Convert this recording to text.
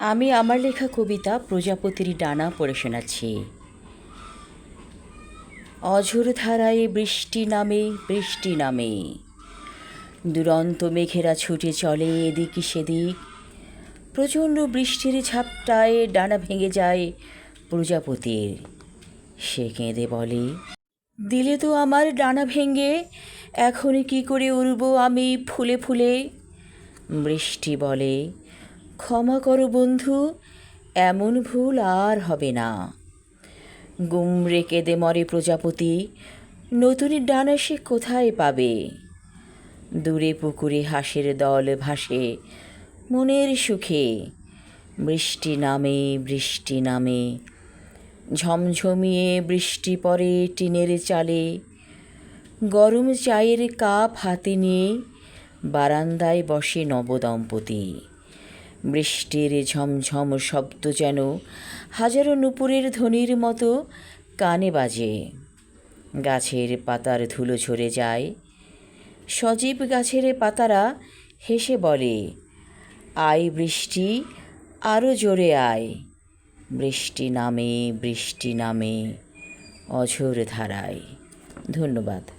আমি আমার লেখা কবিতা প্রজাপতির ডানা পড়ে শোনাচ্ছি। অঝোর ধারায় বৃষ্টি নামে বৃষ্টি নামে। দুরন্ত মেঘেরা ছুটে চলে এদিক সেদিক। প্রচণ্ড বৃষ্টির ঝাপটায় ডানা ভেঙে যায় প্রজাপতির। সে কেঁদে বলে, দিলে তো আমার ডানা ভেঙে, এখন কি করে উড়ব আমি ফুলে ফুলে? বৃষ্টি বলে ক্ষমা করো বন্ধু, এমন ভুল আর হবে না। গুমরে কেঁদে মরে প্রজাপতি, নতুন ডানা সে কোথায় পাবে? দূরে পুকুরে হাঁসের দল ভাসে, মনের সুখে, বৃষ্টি নামে বৃষ্টি নামে। ঝমঝমিয়ে বৃষ্টি পড়ে টিনের চালে, গরম চায়ের কাপ হাতে নিয়ে বারান্দায় বসে নবদম্পতি। বৃষ্টির ঝমঝম শব্দ যেন হাজারো নুপুরের ধ্বনির মতো কানে বাজে। গাছের পাতার ধুলো ঝরে যায়। সজীব গাছের পাতারা হেসে বলে, আয় বৃষ্টি আরও জোরে আয়। বৃষ্টি নামে বৃষ্টি নামে, অঝোর ধারায়। ধন্যবাদ।